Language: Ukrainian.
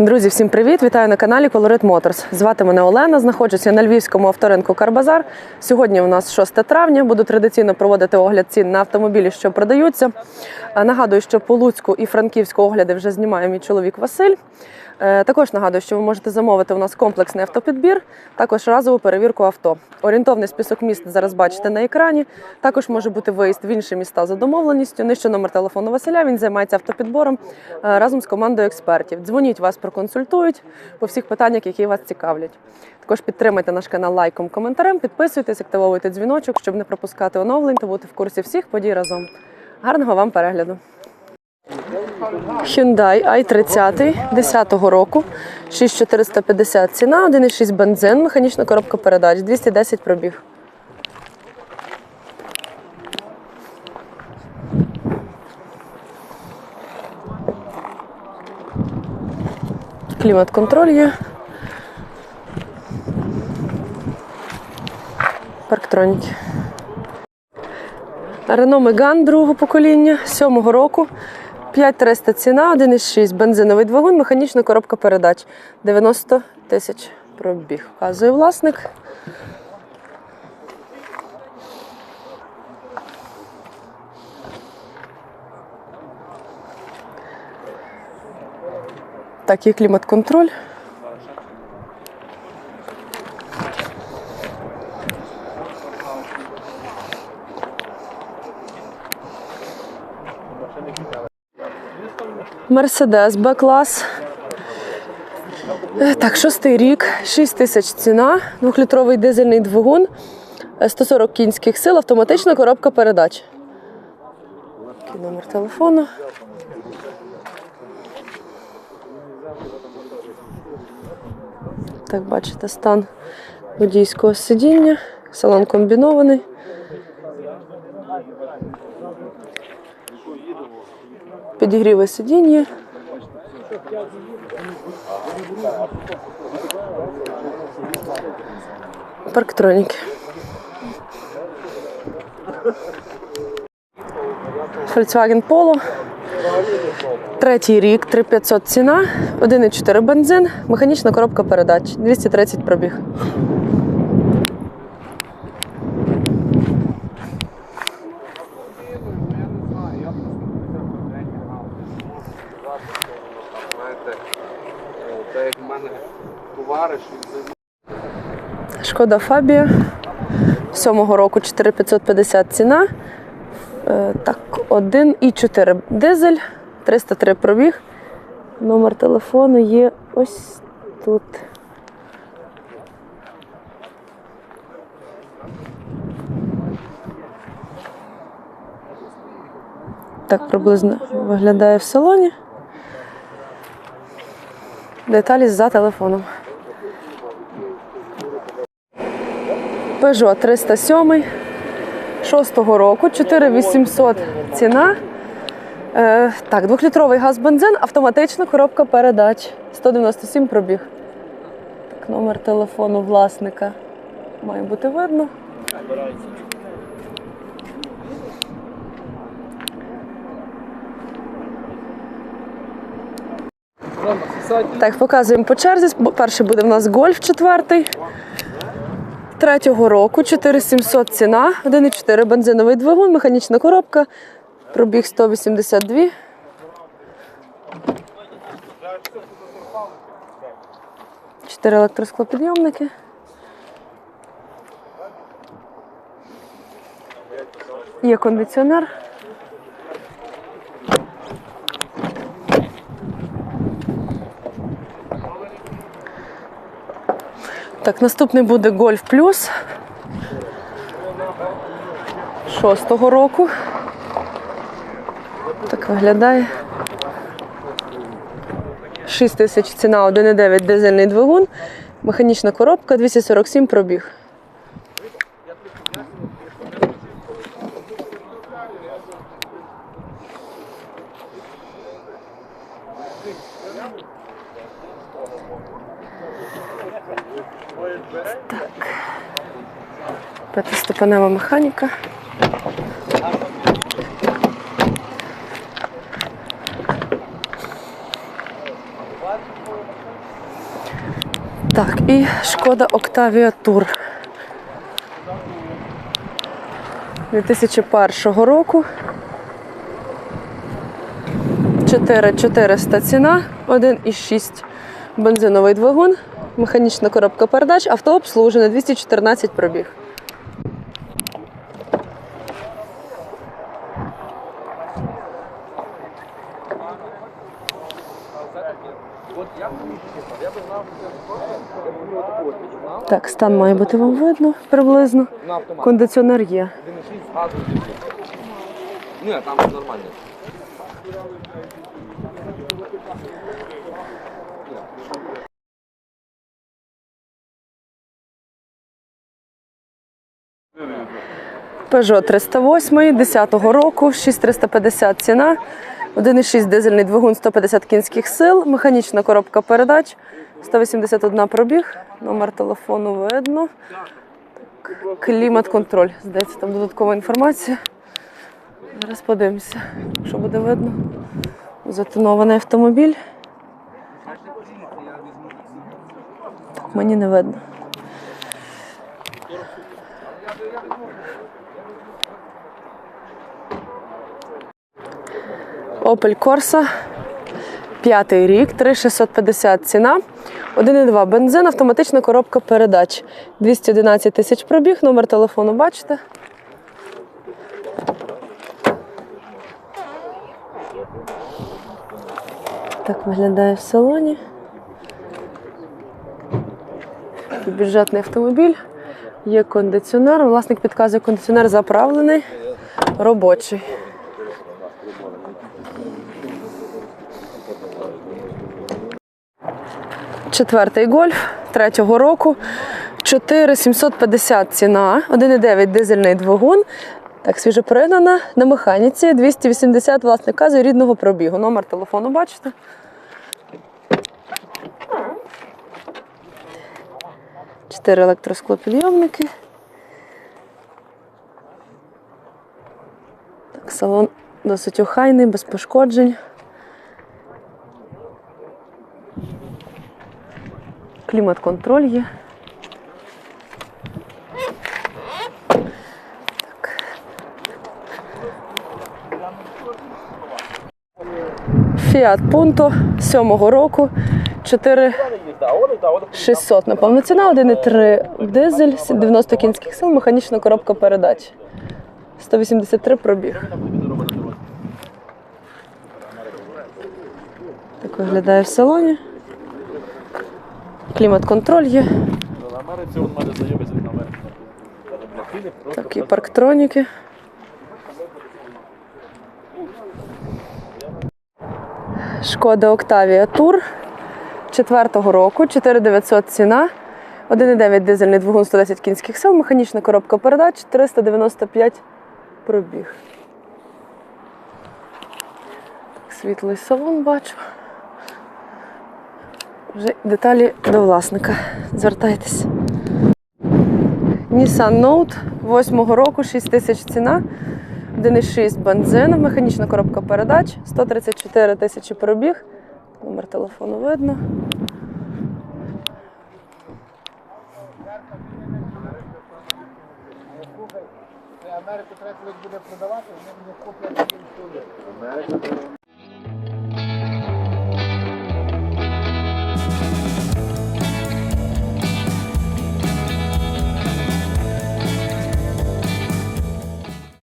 Друзі, всім привіт! Вітаю на каналі Colorit Motors. Звати мене Олена. Знаходжуся на львівському авторинку Карбазар. Сьогодні у нас 6 травня. Буду традиційно проводити огляд цін на автомобілі, що продаються. Нагадую, що по Луцьку і Франківську огляди вже знімає мій чоловік Василь. Е, Також нагадую, що ви можете замовити у нас комплексний автопідбір, також разову перевірку авто. Орієнтовний список міст зараз бачите на екрані. Також може бути виїзд в інші міста за домовленістю. Нижче номер телефону Василя. Він займається автопідбором е, разом з командою експертів. Дзвоніть, вас проконсультують по всіх питаннях, які вас цікавлять. Також підтримайте наш канал лайком, коментарем, підписуйтесь, активовуйте дзвіночок, щоб не пропускати оновлень та бути в курсі всіх подій разом. Гарного вам перегляду! Hyundai i30 10-го року, 6450 ціна, 1,6 бензин, механічна коробка передач, 210 пробіг. Клімат-контроль є. Парктроніки. Renault Megane другого покоління, 7-го року. 5300 ціна, 1,6 бензиновий двигун, механічна коробка передач. 90 тисяч пробіг. Вказує власник. Так, є клімат-контроль. Мерседес Б-клас. Е, Так, шостий рік, 6 тисяч ціна, двохлітровий дизельний двигун, е, 140 кінських сил, автоматична коробка передач. Такий номер телефону. Так, бачите, стан водійського сидіння, салон комбінований. Підігріви сидіння. Парктроніки. Volkswagen Polo. Третій рік, 3500 ціна, 1,4 бензин, механічна коробка передач, 230 пробіг. Так як в мене товариш, Шкода Фабія. Сьомого року 4550 ціна. Е, Так, 1,4 дизель, 303 пробіг. Номер телефону є ось тут. Так приблизно виглядає в салоні. Деталі за телефоном. Peugeot 307 6-го року, 4800 ціна. Е, так, двохлітровий газ-бензин, автоматична коробка передач. 197 пробіг. Так, номер телефону власника має бути видно. Так, показуємо по черзі. Перший буде в нас гольф четвертий. Третього року 4700 ціна, 1,4 бензиновий двигун, механічна коробка, пробіг 182. Чотири електросклопідйомники. Є кондиціонер. Так, наступний буде Golf Plus. Шостого року. Так виглядає. 6 тисяч ціна, 1,9 дизельний двигун, механічна коробка, 247 пробіг. П'ятиступенева механіка. Так, і шкода Octavia Tour. 2001 року. 4400 ціна, 1,6 бензиновий двигун, механічна коробка передач, автообслужене, 214 пробіг. Так, стан має бути вам видно приблизно. Кондиціонер є. 1,6. Ні, там нормально. Peugeot 308 10-го року, 6350 ціна, 1,6 дизельний двигун 150 кінських сил, механічна коробка передач, 181 пробіг, номер телефону видно. Клімат-контроль. Здається, там додаткова інформація. Зараз подивимося, що буде видно. Затонований автомобіль. Так, мені не видно. Opel Corsa, п'ятий рік, 3650 ціна, 1,2 бензин, автоматична коробка передач. 211 тисяч пробіг, номер телефону бачите. Так виглядає в салоні. Бюджетний автомобіль. Є кондиціонер. Власник підказує, кондиціонер заправлений, робочий. Четвертий гольф третього року. 4750 ціна, 1,9 дизельний двигун. Так, свіже пригнана на механіці. 280 власник казує рідного пробігу. Номер телефону бачите. Чотири електросклопідйомники. Так, салон досить охайний, без пошкоджень. Клімат-контроль є. Так. Fiat Punto 7 року 4600. Напевно, ціна 1,3 дизель, 90 кінських сил, механічна коробка передач. 183 пробіг. Так виглядає в салоні. Клімат-контроль є. Такі парктроніки. Шкода Octavia Tour 4-го року, 4900 ціна, 1,9 дизельний двигун 110 кінських сил, механічна коробка передач, 395 пробіг. Так, світлий салон бачу. Вже деталі до власника. Звертайтесь. Nissan Note 8 року, 6 тисяч ціна, 1,6 бензин, механічна коробка передач, 134 тисячі пробіг. Номер телефону видно. Америку треба буде продавати, вони не куплять.